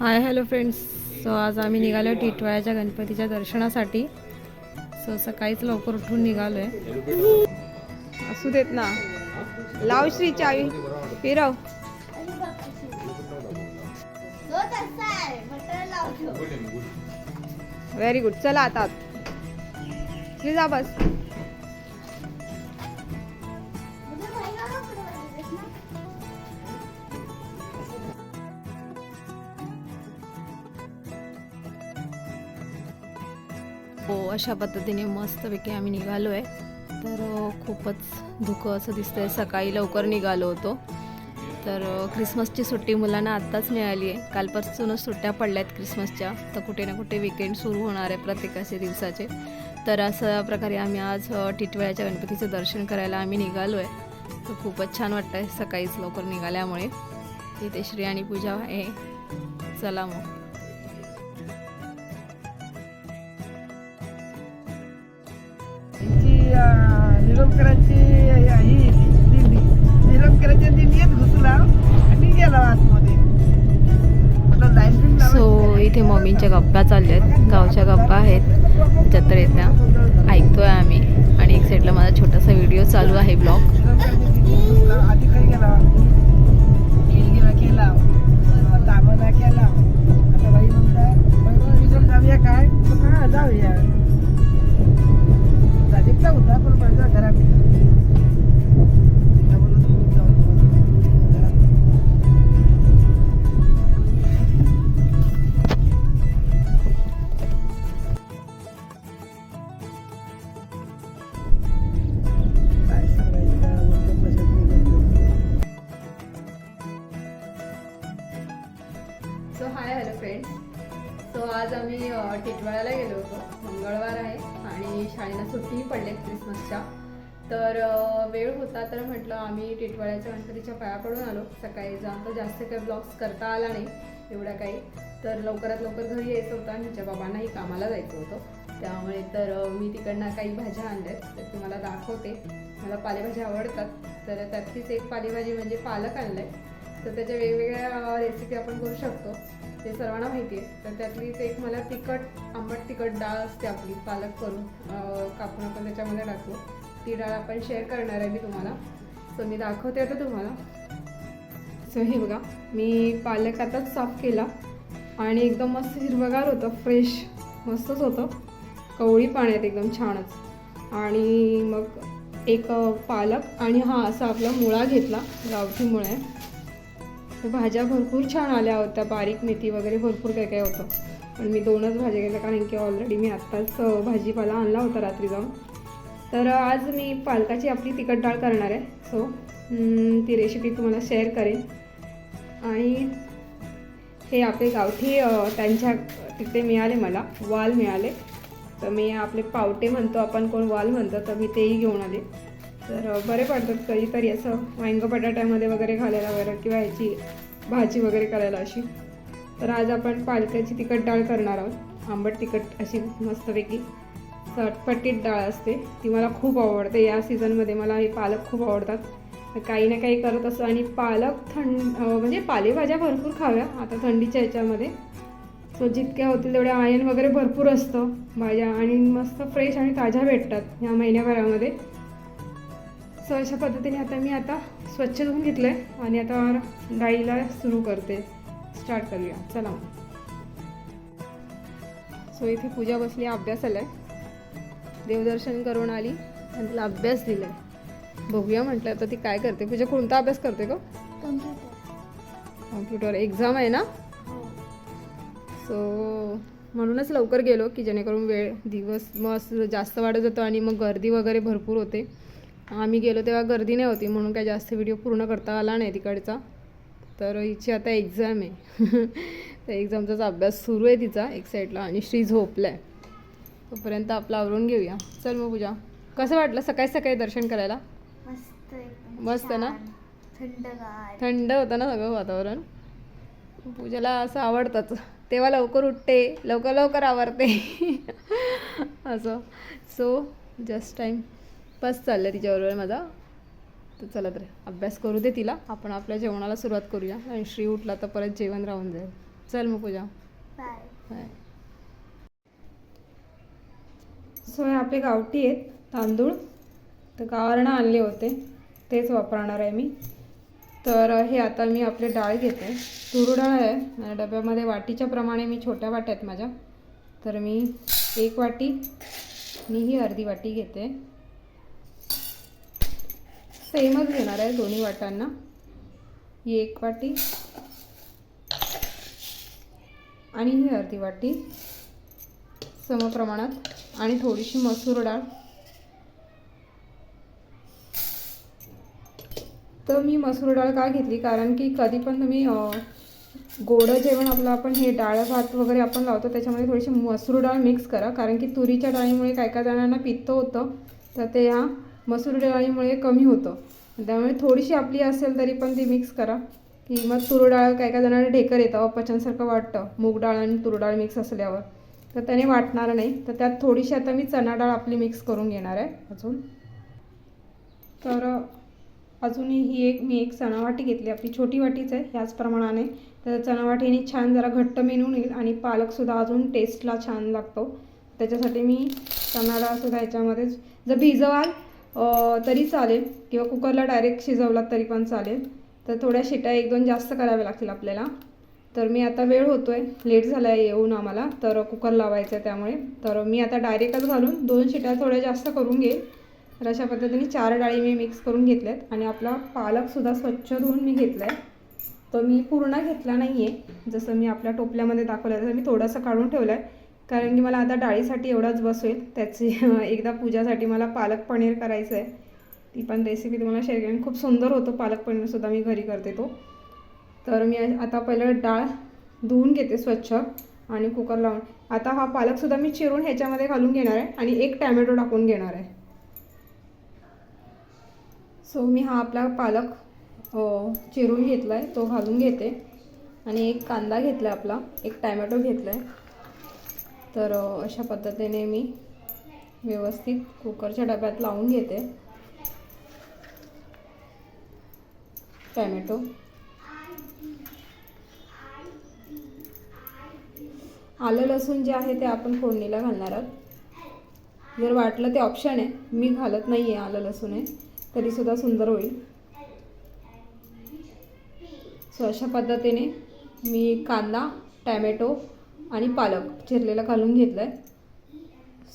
Hi hello friends so आज आम्ही निघालो टिटवाळ्याच्या गणपतीच्या दर्शनासाठी. सो सकाळीच लवकर उठून निघालो आहे असू देत ना. लाव श्री चावी. फिरव. व्हेरी गुड चला आता. श्री जा बस. हो अशा पद्धतीने मस्तपैकी आम्ही निघालो आहे तर खूपच धुकं असं दिसतंय. सकाळी लवकर निघालो होतो. तर क्रिसमसची सुट्टी मुलांना आत्ताच मिळाली आहे कालपासूनच सुट्ट्या पडल्या आहेत क्रिसमसच्या तर कुठे ना कुठे विकेंड सुरू होणार आहे प्रत्येकाचे दिवसाचे. तर अशा प्रकारे आम्ही आज अ, टिटवाळ्याच्या गणपतीचं दर्शन करायला आम्ही निघालो आहे तर खूपच छान वाटतं आहे सकाळीच लवकर निघाल्यामुळे. इथे श्री आणि पूजा आहे. चला मग. ही दिंडी. दिंडीत घुसला आणि गेला आतमध्ये. सो नाही. इथे मम्मींच्या गप्पा चालल्या आहेत गावच्या गप्पा आहेत. जत्रेतल्या ऐकतोय आम्ही. आणि एक साईडला माझा छोटासा व्हिडिओ चालू आहे ब्लॉग. सो फ्रेंड सो आज आम्ही टिटवाळ्याला गेलो होतो. मंगळवार आहे आणि शाळेला सुट्टीही पडले क्रिसमसच्या. तर वेळ होता तर म्हटलं आम्ही टिटवाळ्याच्या गणपतीच्या पायाकडून आलो. सकाळी जाऊन तर जास्त काही ब्लॉग्स करता आला नाही एवढा काही. तर लवकरात लवकर घरी यायचं होतं आणि तिच्या बाबांनाही कामाला जायचं होतं. त्यामुळे तर मी तिकडनं काही भाज्या आणल्यात तर तुम्हाला दाखवते. मला पालेभाज्या आवडतात. तर त्यातलीच एक पालेभाजी म्हणजे पालक आणलं आहे तर त्याच्या वेगवेगळ्या रेसिपी आपण करू शकतो. ते सर्वांना माहिती आहे. तर त्यातलीच एक मला तिखट आंबट तिखट डाळ असते आपली पालक करून कापून आपण त्याच्यामध्ये टाकतो. ती डाळ आपण शेअर करणार आहे मी तुम्हाला. सो मी दाखवते आता तुम्हाला. सो हे बघा मी पालक आताच साफ केला आणि एकदम मस्त हिरवगार होतं फ्रेश मस्तच होतं. कवळी पाण्यात एकदम छानच. आणि मग एक पालक आणि हा असा आपला मुळा घेतला गावठी मुळा आहे. तर भाज्या भरपूर छान आल्या होत्या. बारीक मेथी वगैरे भरपूर काय काय होतं. पण मी दोनच भाज्या घेतल्या कारण की ऑलरेडी मी आत्ताच भाजीपाला आणला होता रात्री जाऊन. तर आज मी पालकाची आपली तिखट डाळ करणार आहे. सो ती रेसिपी तुम्हाला शेअर करेन. आणि हे आपले गावठी त्यांच्या तिथे मिळाले मला. वाल मिळाले. तर मी आपले पावटे म्हणतो आपण कोण वाल म्हणतो तर मी तेही घेऊन आले. तर बरे पडतात कधीतरी असं वांग बटाट्यामध्ये वगैरे घालायला वगैरे किंवा ह्याची भाजी वगैरे करायला अशी. तर आज आपण पालकाची तिखट डाळ करणार आहोत. आंबट तिखट अशी मस्तपैकी. चटपटीत डाळ असते. ती मला खूप आवडते. या सीझनमध्ये मला हे पालक खूप आवडतात. काही ना काही करत असतो आणि पालक थंड म्हणजे पालेभाज्या भरपूर खाव्या. आता थंडीच्या ह्याच्यामध्ये सो जितक्या होतील तेवढ्या आयन वगैरे भरपूर असतं. भाज्या आणि मस्त फ्रेश आणि ताज्या भेटतात ह्या महिन्याभरामध्ये. सो अशा पद्धतीने आता मी आता स्वच्छ धुवून घेतलं आहे आणि आता डाळीला सुरू करते. स्टार्ट करूया. चला मग. सो इथे पूजा बसली अभ्यासाला आहे देवदर्शन करून आली आणि तिला अभ्यास दिला आहे बघूया म्हटलं तर ती काय करते. पूजा कोणता अभ्यास करते का कम्प्युटर एक्झाम आहे ना? सो म्हणूनच लवकर गेलो की जेणेकरून वेळ दिवस मग जास्त वाढत जातो आणि मग गर्दी वगैरे भरपूर होते. आम्ही गेलो तेव्हा गर्दी नाही होती म्हणून काय जास्त व्हिडिओ पूर्ण करता आला नाही तिकडचा. तर हिची आता एक्झाम आहे. तर एक्झामचाच अभ्यास सुरू आहे तिचा एक साईडला आणि श्री झोपला आहे तोपर्यंत आपलं आवरून घेऊया. चल मग पूजा. कसं वाटलं? सकाळी सकाळी दर्शन करायला? मस्त ना? थंड होतं ना सगळं वातावरण. पूजाला असं आवडतंच. तेव्हा लवकर उठते. लवकर लवकर आवरते. असं. सो जस्ट टाईम बस चाललं तिच्याबरोबर माझा. तर चला तर अभ्यास करू दे तिला. आपण आपल्या जेवणाला सुरुवात करूया. आणि श्री उठला तर परत जेवण राहून जाईल. चल मग पूजा. बाय. सो हे आपले गावठी आहेत. तांदूळ. तर गावावरनं आणले होते. तेच वापरणार आहे मी. तर हे आता मी आपले डाळ घेते. तूर डाळ आहे. डब्यामध्ये वाटीच्या प्रमाणे मी छोट्या वाट्या आहेत माझ्या. तर मी एक वाटी. मी ही अर्धी वाटी घेते. सेमच घेणार आहे दोन्ही वाट्यांना ही एक वाटी. आणि ही अर्धी वाटी. समप्रमाणात आणि थोडीशी मसूर डाळ. तर मी मसूर डाळ का घेतली? कारण की कधी पण तुम्ही गोडं जेवण आपलं आपण हे डाळ भात वगैरे आपण लावतो त्याच्यामध्ये थोडीशी मसूर डाळ मिक्स करा. कारण की तुरीच्या डाळीमुळे काय काय जणांना पित्त होतं. तर ते ह्या मसूर डाळीमुळे कमी होतं. त्यामुळे थोडीशी आपली असेल तरी पण ती मिक्स करा. की मग तूर डाळ काय काय जणांना ढेकर येतं. अपचनसारखं वाटतं. मूग डाळ आणि तूर डाळ मिक्स असल्यावर. तर त्याने वाटणार नाही. तर त्यात थोडीशी आता मी चणा डाळ आपली मिक्स करून घेणार आहे अजून. तर अजूनही ही एक मी एक चणावाटी घेतली. आपली छोटी वाटीच आहे ह्याच प्रमाणाने. तर चणावाटीने छान जरा घट्ट मेनून येईल आणि पालकसुद्धा अजून टेस्टला छान लागतो. त्याच्यासाठी मी चणा डाळसुद्धा ह्याच्यामध्येच जर भिजवाल तरी चालेल. किंवा कुकरला डायरेक्ट शिजवलात तरी पण चालेल. तर थोड्या शिट्या एक दोन जास्त कराव्या लागतील आपल्याला. तर मी आता वेळ होतो आहे लेट झाला आहे येऊन आम्हाला. तर कुकर लावायचं आहे त्यामुळे. तर मी आता डायरेक्टच घालून दोन शिट्या थोड्या जास्त करून घेईल. तर अशा पद्धतीने चार डाळी मी मिक्स करून घेतल्या आहेत आणि आपला पालकसुद्धा स्वच्छ धुवून मी घेतला आहे तो मी पूर्ण घेतला नाही आहे जसं मी आपल्या टोपल्यामध्ये दाखवलं आहे तसं मी थोडंसं काढून ठेवलं आहे कारण की मला आता डाळीसाठी एवढाच बसेल त्याची एकदा पूजासाठी मला पालक पनीर करायचं आहे ती पण रेसिपी तुम्हाला शेअर करेन खूप सुंदर होतो पालक पनीरसुद्धा मी घरी करते तो. तर मी आता पहिलं डाळ धुवून घेते स्वच्छ आणि कुकर लावून. आता हा पालकसुद्धा मी चिरून ह्याच्यामध्ये घालून घेणार आहे आणि एक टॅमॅटो टाकून घेणार आहे. सो मी हा आपला पालक चिरून घेतला आहे तो घालून घेते. आणि एक कांदा घेतला आहे आपला एक टॅमॅटो घेतला आहे तर अशा पद्धतीने मी व्यवस्थित कुकरच्या डब्यात लावून घेते. टॅमॅटो. आलं लसूण जे आहे ते आपण फोडणीला घालणार आहोत. जर वाटलं ते ऑप्शन आहे मी घालत नाही आहे आलं लसूण आहे तरीसुद्धा सुंदर होईल. सो अशा पद्धतीने मी कांदा टॅमॅटो आणि पालक चिरलेला घालून घेतला आहे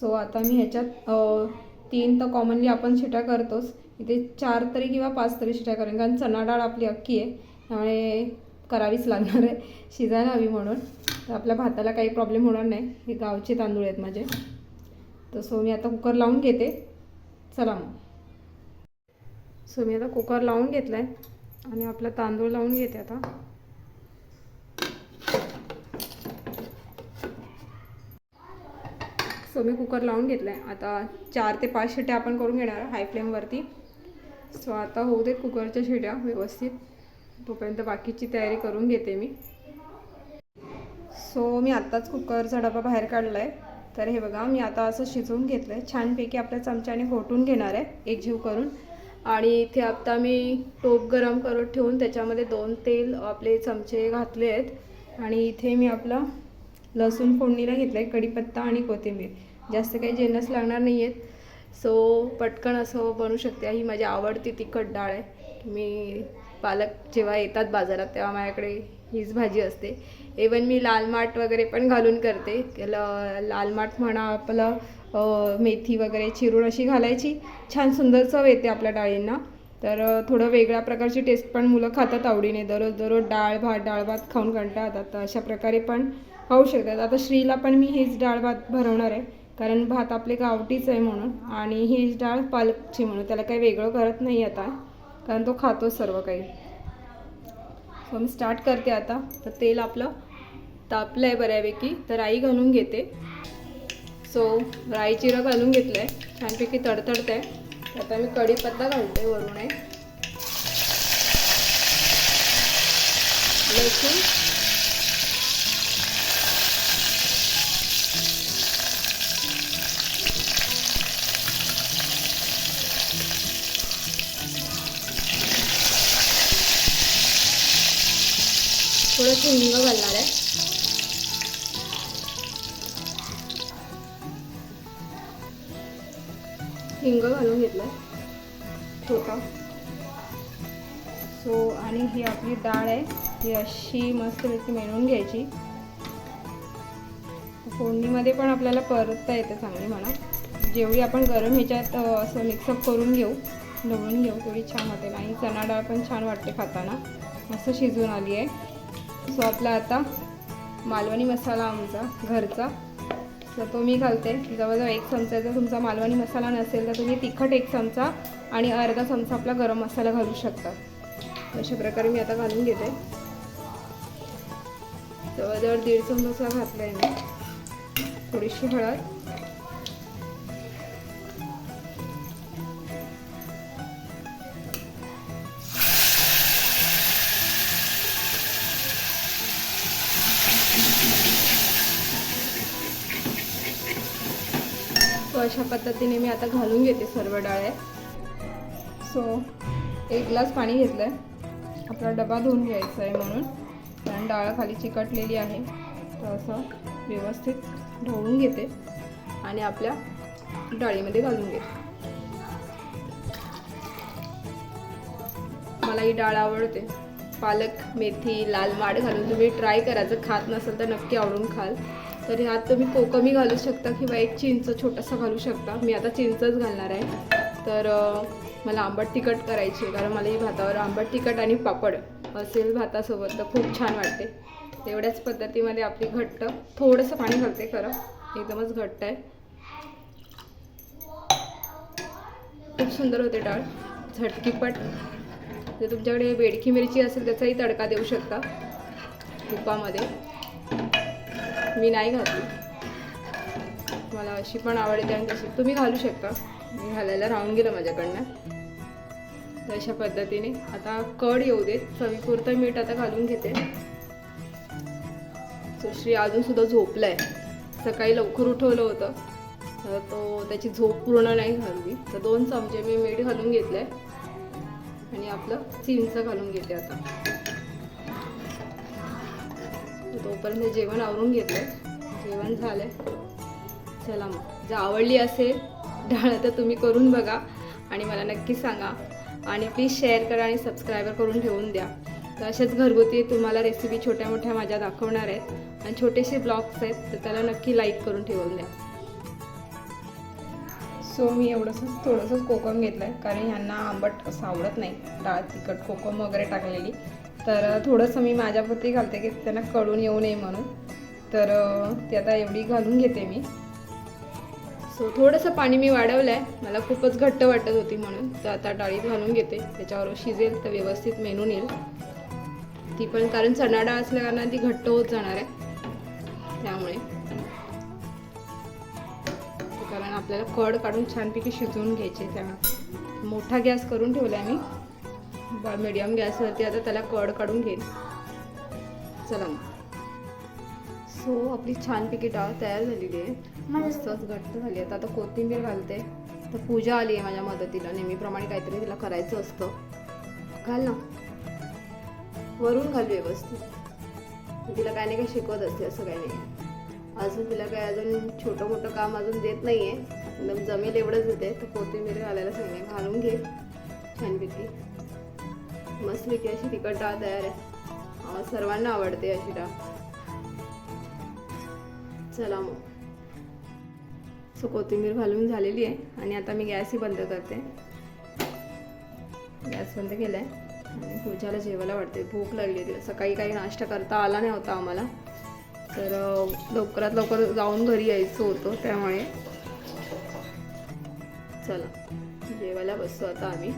सो आता मी ह्याच्यात तीन तर कॉमनली आपण शिट्या करतोच. इथे चार तरी किंवा पाच तरी शिट्या करेन कारण चणा डाळ आपली अख्खी आहे. त्यामुळे करावीच लागणार आहे. शिजायला हवी म्हणून. तर आपल्या भाताला काही प्रॉब्लेम होणार नाही. हे गावचे तांदूळ आहेत माझे. तर सो मी आता कुकर लावून घेते. चला मग. सो मी आता कुकर लावून घेतला आहे आणि आपला तांदूळ लावून घेते आता. सो मी कुकर लावून घेतला आहे आता चार ते पाच शिट्या आपण करून घेणार हाय फ्लेमवरती सो आता होऊ देत कुकरच्या शिट्या व्यवस्थित. तोपर्यंत बाकीची तयारी करून घेते मी. सो मी आत्ताच कुकरचा डबा बाहेर काढला आहे तर हे बघा मी आता असं शिजवून घेतलं आहे छानपैकी आपल्या चमच्याने घोटून घेणार आहे एकजीव करून. आणि इथे आत्ता मी टोप गरम करत ठेवून त्याच्यामध्ये दोन तेल आपले चमचे घातले आहेत. आणि इथे मी आपलं लसूण फोडणीला घेतलं आहे कढीपत्ता आणि कोथिंबीर. जास्त काही जेनस लागणार नाही आहेत सो पटकन असं बनू शकते. ही माझी आवडती तिखट डाळ आहे. मी पालक जेव्हा येतात बाजारात तेव्हा माझ्याकडे हीच भाजी असते. इवन मी लाल माठ वगैरे पण घालून करते. ल लाल माठ म्हणा आपलं मेथी वगैरे चिरून अशी घालायची. छान सुंदर चव येते आपल्या डाळींना. तर थोडं वेगळ्या प्रकारची टेस्ट पण मुलं खातात आवडीने. दररोज दररोज डाळ भात डाळ भात खाऊन कंटाळतात. तर अशा प्रकारे पण खाऊ शकतात. आता श्रीला पण मी हीच डाळ भात भरवणार आहे. कारण भात आपले गावठीच आहे म्हणून. आणि हीच डाळ पालकची म्हणून. त्याला काही वेगळं करत नाही आता. कारण तो खातो सर्व काही. सो मी स्टार्ट करते आता. तर तेल आपलं तापलं आहे बऱ्यापैकी. तर राई घालून घेते. सो राई जिरं घालून घेतलं आहे छानपैकी तडतडत आहे आता मी कढीपत्ता घालते वरून आहे. लसूण. थोडंसं हिंग घालणार आहे. हिंग घालून घेतलं छोटा सो आणि ही आपली डाळ आहे. ही अशी मस्तपैकी मिळवून घ्यायची. फोडणीमध्ये पण आपल्याला परतता येते चांगली म्हणा. जेवढी आपण गरम ह्याच्यात असं मिक्सअप करून घेऊ ढवळून घेऊ तेवढी छान होते. आणि चणा डाळ पण छान वाटते खाताना. मस्त शिजून आली आहे. सो आपला आता मालवणी मसाला आमचा घरचा. तर तो मी घालते. जवळजवळ एक चमचा जर तुमचा मालवणी मसाला नसेल तर तुम्ही तिखट एक चमचा आणि अर्धा चमचा आपला गरम मसाला घालू शकता. अशा प्रकारे मी आता घालून घेते. जवळजवळ दीड चमचा घातला आहे मी. थोडीशी हळद. अशा पद्धतीने मी आता घालून घेते सर्व डाळे. सो एक ग्लास पाणी घेतलं आहे आपला डबा धुवून घ्यायचा आहे म्हणून. कारण डाळ खाली चिकटलेली आहे. तर असं व्यवस्थित ढवळून घेते. आणि आपल्या डाळीमध्ये घालून घेते. मला ही डाळ आवडते. पालक मेथी लाल माड घालून तुम्ही ट्राय करायचं खात नसेल तर नक्की आवडून खाल. तर ह्यात तुम्ही कोकमी घालू शकता किंवा एक चिंच छोटासा घालू शकता. मी आता चिंचच घालणार आहे. तर मला आंबट तिखट करायची आहे कारण मला ही भातावर आंबट तिखट आणि पापड असेल भातासोबत तर खूप छान वाटते. तेवढ्याच पद्धतीमध्ये आपली घट्ट थोडंसं पाणी घालते खरं. एकदमच घट्ट आहे. खूप सुंदर होते डाळ. झटकीपट. जर तुमच्याकडे बेडकी मिरची असेल त्याचाही तडका देऊ शकता. तुपामध्ये. मी नाही घातली मला अशी पण आवडते आणि तशी. तुम्ही घालू शकता. मी घालायला राहून गेलं माझ्याकडनं. तर अशा पद्धतीने. आता कड येऊ देत. चवीपुरतं मीठ आता घालून घेते. सुश्री अजून सुद्धा झोपलाय. सकाळी लवकर उठवलं होतं. तर तो त्याची झोप पूर्ण नाही झाली. तर दोन चमचे मी मीठ घालून घेतलंय. आणि आपलं चिंच घालून घेते आता. तोपर्यंत जेवण आवरून घेतलं जेवण झालंय. चला मग. जर आवडली असेल डाळ तर तुम्ही करून बघा आणि मला नक्की सांगा. आणि प्लीज शेअर करा आणि सबस्क्रायबर करून ठेवून द्या. तर अशाच घरगुती तुम्हाला रेसिपी छोट्या मोठ्या माझ्या दाखवणार आहेत. आणि छोटेसे ब्लॉग्स आहेत तर त्याला नक्की लाईक करून ठेवून द्या. सो मी एवढंसंच थोडंसंच कोकम घेतलं आहे कारण ह्यांना आंबट असं आवडत नाही. डाळ तिखट कोकम वगैरे टाकलेली. तर थोडंसं मी माझ्यापुरती घालते की त्यांना कळून येऊ नये म्हणून. तर ती आता एवढी घालून घेते मी. सो थोडंसं पाणी मी वाढवलं आहे मला खूपच घट्ट वाटत होती म्हणून. तर आता डाळीत घालून घेते. त्याच्यावर शिजेल तर व्यवस्थित मेनून येईल. ती पण कारण चणा डाळ असल्या ती घट्ट होत जाणार आहे. त्यामुळे. कारण आपल्याला कड काढून छानपैकी शिजवून घ्यायचे. त्या मोठा गॅस करून ठेवला आहे मी. मीडियम गॅसवरती आता त्याला कड काढून घेईन. चला मग. सो आपली छानपैकी डाळ तयार झालेली आहे. मस्तच घट्ट झाली आहे. आता कोथिंबीर घालते. तर पूजा आली आहे माझ्या मदतीला. नेहमीप्रमाणे काहीतरी तिला करायचं असतं. घाल ना. वरून घाल व्यवस्थित. तिला काय नाही काय शिकवत असते असं काही नाही. अजून तिला काय अजून छोटं मोठं काम अजून देत नाही आहे एकदम जमेल एवढंच देते तर कोथिंबीर घालायला सांगणे घालून घे. छानपैकी मस्तपैकी अशी तिखट डाळ तयार आहे. सर्वांना आवडते अशी डाळ. चला मग. सो कोथिंबीर घालून झालेली आहे आणि आता मी गॅसही बंद करते. गॅस बंद केला आहे आणि पूजाला जेवायला वाटते भूक लागली आहे तिला. सकाळी काही नाश्ता करता आला नाही होता आम्हाला. तर लवकरात लवकर जाऊन घरी यायचं होतं त्यामुळे. चला. जेवायला बसतो आता आम्ही.